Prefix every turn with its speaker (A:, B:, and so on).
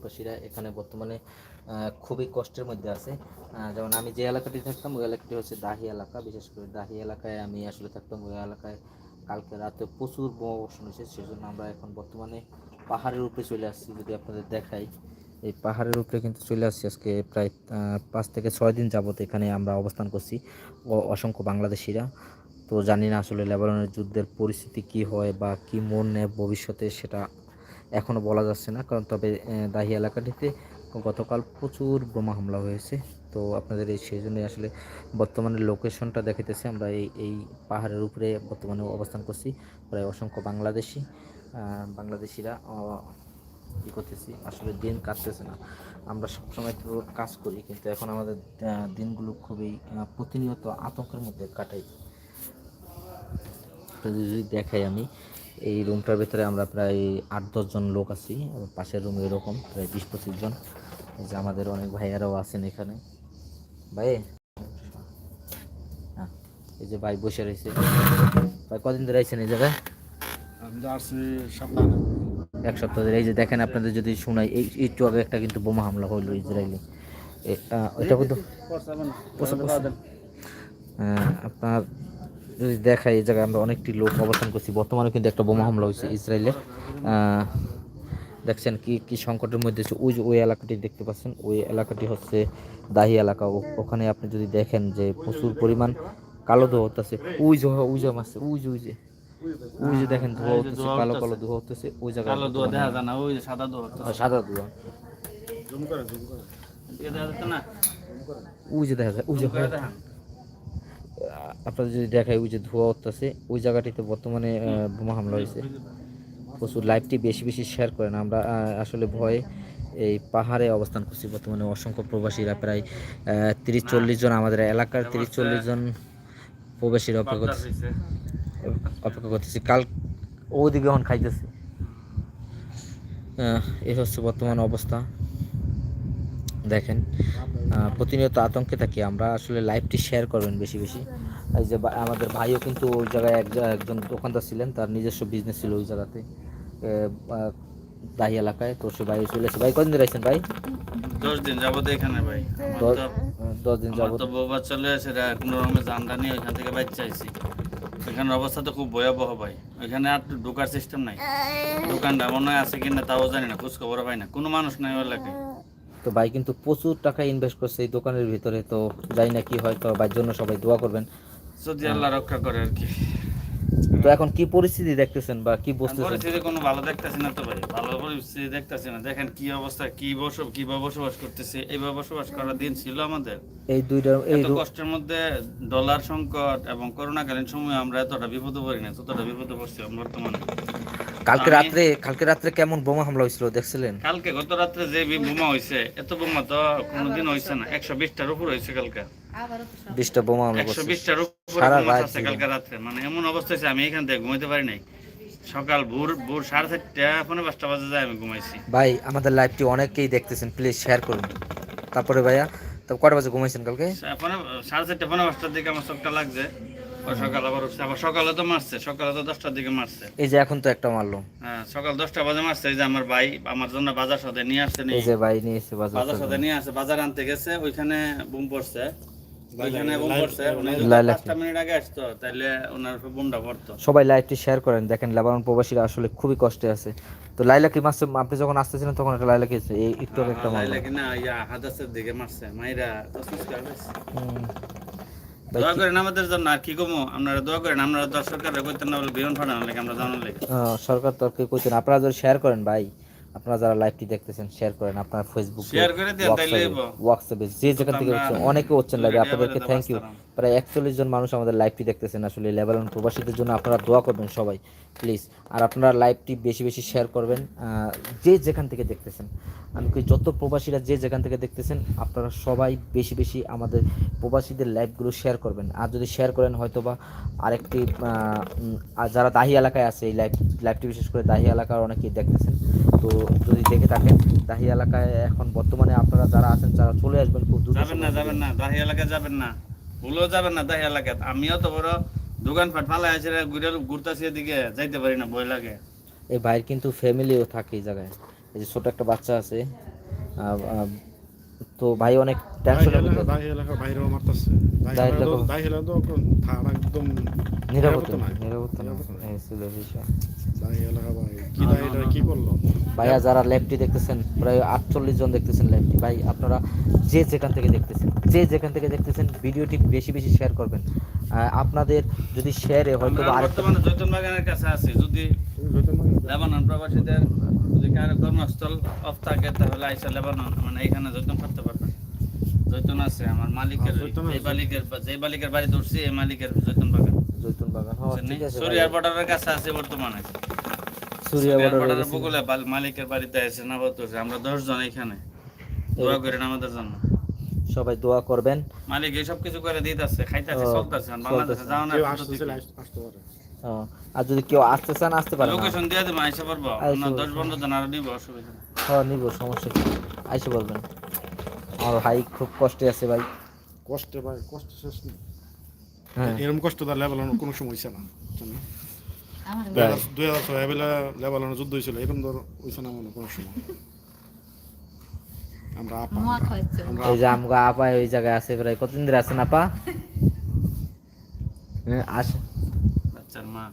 A: প্রবাসীরা এখানে বর্তমানে খুবই কষ্টের মধ্যে আছে। যেমন আমি যে এলাকাটি থাকতাম, ওই এলাকাটি হচ্ছে দাহি এলাকা। বিশেষ করে দাহি এলাকায় আমি আসলে থাকতাম, ওই এলাকায় কালকে রাতে প্রচুর বোমা বর্ষণ হয়েছে, সেজন্য আমরা এখন বর্তমানে পাহাড়ের উপরে চলে আসছি যদি আপনাদের দেখাই। এই পাহাড়ের উপরে কিন্তু চলে আসছি আজকে প্রায় পাঁচ থেকে ছয় দিন যাবত এখানে আমরা অবস্থান করছি অসংখ্য বাংলাদেশিরা। তো জানি না আসলে লেবাননের যুদ্ধের পরিস্থিতি কি হয় বা কি মন ভবিষ্যতে সেটা এখনও বলা যাচ্ছে না, কারণ তবে দাহি এলাকাটিতে গতকাল প্রচুর বোমা হামলা হয়েছে। তো আপনাদের এই সেই জন্যই আসলে বর্তমানে লোকেশনটা দেখাইতেছে। আমরা এই এই পাহাড়ের উপরে বর্তমানে অবস্থান করছি। প্রায় অসংখ্য বাংলাদেশি বাংলাদেশিরা কী করতেছি। আসলে দিন কাটতেছে না। আমরা সবসময় তো কাজ করি, কিন্তু এখন আমাদের দিনগুলো খুবই প্রতিনিয়ত আতঙ্কের মধ্যে কাটাই। যদি দেখাই আমি এই রুমটার ভিতরে আমরা প্রায় আট দশজন লোক আছি পাশের রুম এরকম প্রায় বিশ পঁচিশ জন যে আমাদের অনেক ভাইয়ারাও আছেন এখানে ভাই হ্যাঁ এই যে ভাই বসে রয়েছে ভাই কদিন ধরে আইছেন এই জায়গায় এক সপ্তাহ ধরে এই যে দেখেন আপনাদের যদি শোনাই এই একটু আগে একটা কিন্তু বোমা হামলা হইল ইসরায়েলে এ- আহ, ওইটা কিন্তু পয়সা, পয়সা। আহ, আপনার যদি দেখাই এই জায়গায় আমরা অনেকটি লোক অবস্থান করছি। বর্তমানে কিন্তু একটা বোমা হামলা হয়েছে ইসরায়েলে। আহ, দেখছেন কি কি সংকটের মধ্যে আছে ওই যে ওই এলাকাটি দেখতে পাচ্ছেন। ওই এলাকাটি হচ্ছে দাহি এলাকা। ওখানে আপনি যদি দেখেন যে প্রচুর পরিমাণ কালো ধোয়া হতেছে ওই যে ওই যে মাসে ওই যে ওই যে। ওই যে দেখেন ধোয়া হতেছে কালো কালো ধোয়া হতেছে ওই জায়গায়
B: কালো দোয়া দেখা যায় না। ওই যে সাদা দোয়া
A: আহ, সাদা ধোয়া।
C: জুম করে জুম করে।
B: এ দেখা যাচ্ছে না?
A: ওই যে দেখা যায় ওই যে। আপনাদের যদি দেখায় ওই যে ধোয়া উঠতেছে, ওই জায়গাটিতে বর্তমানে বোমা হামলা হয়েছে। প্রচুর লাইভটি বেশি বেশি শেয়ার করেন। আমরা আসলে ভয়ে এই পাহাড়ে অবস্থান করছি বর্তমানে। অসংখ্য প্রবাসীরা প্রায় তিরিশ চল্লিশ জন, আমাদের এলাকার তিরিশ চল্লিশ জন প্রবাসীরা অপেক্ষা করতেছে। অপেক্ষা করতেছি। কাল ওদিকে এখন খাইতেছে। এই হচ্ছে বর্তমান অবস্থা। দেখেন প্রতিনিয়ত আতঙ্কে থাকি আমরা। আসলে লাইভটি শেয়ার করবেন বেশি বেশি। এই যে আমাদের ভাইও কিন্তু ওই জায়গায় এক একজন দোকানদার ছিলেন তার নিজস্ব বিজনেস ছিল ওই জায়গাতে দাহি এলাকায়। তো সে ভাই চলে এসে ভাই কদিন ধরে আছেন ভাই?
B: দশ দিন যাবত এখানে ভাই।
A: দশ দিন যাবত।
B: তো চলে এসে কোনো রকমের জানটা নিয়ে ওইখান থেকে বাইর চাইছি। এখানের অবস্থা তো খুব ভয়াবহ ভাই। ওইখানে আর ঢোকার সিস্টেম নাই। দোকানটা মনে হয় আছে কিনা তাও জানি না খোঁজ খবর পাই না। কোনো মানুষ নাই ওই এলাকায়।
A: তো ভাই কিন্তু প্রচুর টাকা ইনভেস্ট করছে এই দোকানের ভিতরে তো জানি না কি হয় তো ভাইয়ের জন্য সবাই দোয়া করবেন।
B: যদি আল্লাহ রক্ষা করে আর কি।
A: তো এখন কি পরিস্থিতি দেখতেছেন বা কি বুঝতেছেন?
B: পরিস্থিতি কোনো ভালো দেখতেছি না তো ভাই। ভালো পরিস্থিতি দেখতেছি না। দেখেন কি অবস্থা কি বসব কীভাবে বসবাস করতেছে এইভাবে বসবাস করার দিন ছিল আমাদের।
A: এই দুইটা এই
B: কষ্টের মধ্যে ডলার সংকট এবং করোনাকালীন সময়ে আমরা এতটা বিপদে পড়ি না ততটা বিপদে পড়ছি আমরা বর্তমানে।
A: কালকে রাত্রে কালকে রাত্রে কেমন বোমা হামলা হয়েছিল দেখছিলেন?
B: কালকে গত রাত্রে যে বোমা হয়েছে এত বোমা তো কোনোদিন হয়েছে না। একশো বিশটার উপর হয়েছে কালকে।
A: বিশটা বোমা হামলা
B: একশো বিশটার উপর আছে কালকে রাত্রে। মানে এমন অবস্থা হয়েছে আমি এখান থেকে ঘুমাইতে পারি নাই। সকাল ভোর ভোর সাড়ে চারটা পনেরো পাঁচটা বাজে যায় আমি ঘুমাইছি।
A: ভাই আমাদের লাইভটি অনেকেই দেখতেছেন প্লিজ শেয়ার করুন। তারপরে ভাইয়া তো কটা বাজে ঘুমাইছেন কালকে?
B: সাড়ে চারটা পনেরো পাঁচটার দিকে আমার চোখটা লাগছে। সকাল আবার উঠছে আবার সকালে তো মারছে সকালে তো দশটার দিকে মারছে।
A: এই যে এখন তো একটা মারলো
B: হ্যাঁ সকাল দশটা বাজে মারছে এই যে আমার ভাই আমার জন্য বাজার সাথে নিয়ে আসছে
A: এই যে ভাই নিয়ে এসে বাজার
B: বাজার সাথে নিয়ে আসছে বাজার আনতে গেছে ওইখানে বুম পড়ছে। ওইখানে পড়ছে উনি যদি
A: লাইলা-
B: পাঁচটা মিনিট আগে আসতো তাহলে ওনার উপর বুমটা পড়তো।
A: সবাই লাইভটি শেয়ার করেন দেখেন লেবানন প্রবাসীরা আসলে খুবই কষ্টে আছে। তো লাইলা কি মাসে আপনি যখন আসতেছিলেন তখন একটা লাইলা কি হয়েছে? এই একটু আগে একটা মারলো।
B: লাইলা কিনা ইয়া হাদাসের দিকে মারছে মাইরা করে ফেলছে।
A: হুম। ভাই
B: দোয়া করেন আমাদের জন্য আর কি কমো? আপনারা দোয়া করেন আপনারা দর্শকের কইতেন না বলে বিমান ফাটান লাগে আমরা জানার লাগে।
A: তো সরকার তরফে কইতেন আপনারা যদি শেয়ার করেন ভাই। আপনারা যারা লাইভটি দেখতেছেন শেয়ার করেন আপনার ফেসবুক
B: শেয়ার করে দেন তাইলে।
A: হোয়াটসঅ্যাপে যে যেখান থেকে হচ্ছে অনেকে হচ্ছেন লাইভে আপনাদেরকে থ্যাংক ইউ প্রায় একচল্লিশ জন মানুষ আমাদের লাইভটি দেখতেছেন আসলে লেবানন প্রবাসীদের জন্য আপনারা দোয়া করবেন সবাই প্লিজ আর আপনারা লাইভটি বেশি বেশি শেয়ার করবেন যে যেখান থেকে দেখতেছেন। আমি কই যত প্রবাসীরা যে যেখান থেকে দেখতেছেন আপনারা সবাই বেশি বেশি আমাদের প্রবাসীদের লাইভগুলো শেয়ার করবেন। আর যদি শেয়ার করেন হয়তো বা আরেকটি আর যারা দাহি এলাকায় আছে এই লাইভ লাইভটি বিশেষ করে দাহি এলাকার অনেকেই দেখতেছেন তো যদি দেখে থাকেন দাহি এলাকায় এখন বর্তমানে আপনারা যারা আছেন তারা চলে আসবেন খুব দ্রুত
B: যাবেন না যাবেন না দাহি এলাকায় যাবেন না। ভুলেও যাবেন না দাহি এলাকায়। আমিও তো বড় দোকান ফাট ফালা আছে ঘুরে ঘুরতাছি এদিকে যাইতে পারি না ভয় লাগে।
A: এই ভাইয়ের কিন্তু ফ্যামিলিও থাকে এই জায়গায়। এই যে ছোট একটা বাচ্চা আছে তো ভাই অনেক টেনশনের ভিতরে।
C: দাহি এলাকা বাইরেও মারতেছে।
A: দাহি এলাকা-
C: দাহি এলাকা তো একদম
A: ভাইয়া যারা ল্যাবটি দেখতেছেন প্রায় আটচল্লিশ জন দেখতেছেন ল্যাবটি ভাই আপনারা যে যেখান থেকে দেখতেছেন যে যেখান থেকে দেখতেছেন ভিডিওটি বেশি বেশি শেয়ার করবেন। আপনাদের যদি শেয়ারে হয়তো আরেকটা
B: বর্তমানে জৈতন বাগানের কাছে আছি। যদি লেবানন প্রবাসীদের যদি কারও কর্মস্থল অফ থাকে তাহলে আইসা লেবানন মানে এখানে জৈতন করতে পারবেন। জৈতন আছে আমার মালিকের এই মালিকের যে মালিকের বাড়ি ধরছি এই মালিকের জৈতন বাগান
A: জৈতুন বাগান। ঠিক আছে।
B: বর্ডারের কাছে আছে বর্তমানে।
A: সুরিয়া
B: বর্ডারের বকুলে মালিকের বাড়িতে এসে না বলতেছে আমরা দশ জন এখানে। দোয়া করেন আমাদের জন্য।
A: সবাই দোয়া করবেন।
B: মালিক এইসব কিছু করে দিতেছে খাইতেছে
A: ও,
B: চলতেছে। বাংলাদেশে যাও না
C: আসতে পারে।
A: আর যদি কেউ আসতে চান আসতে পারেন
B: লোকেশন দিয়ে দেবো আইসা পারব না জন আরও নিবো অসুবিধা
A: হ্যাঁ নিব সমস্যা কি? আইসে বলবেন। আমার ভাই খুব কষ্টে আছে ভাই।
C: কষ্ট ভাই কষ্ট শেষ নেই। এরকম কষ্ট তার লেবালানো কোনো সময় হয়েছে না দুই হাজার- ছয় বেলা লেবালানো যুদ্ধ হয়েছিল এরকম ধর হয়েছে না মনে কোনো সময়। আমরা আপা
D: মুয়া
A: এই যে আমগা আপা ওই জায়গায় আছে প্রায় কতদিন ধরে আছেন আপা? হ্যাঁ আসে
B: বাচ্চার মা।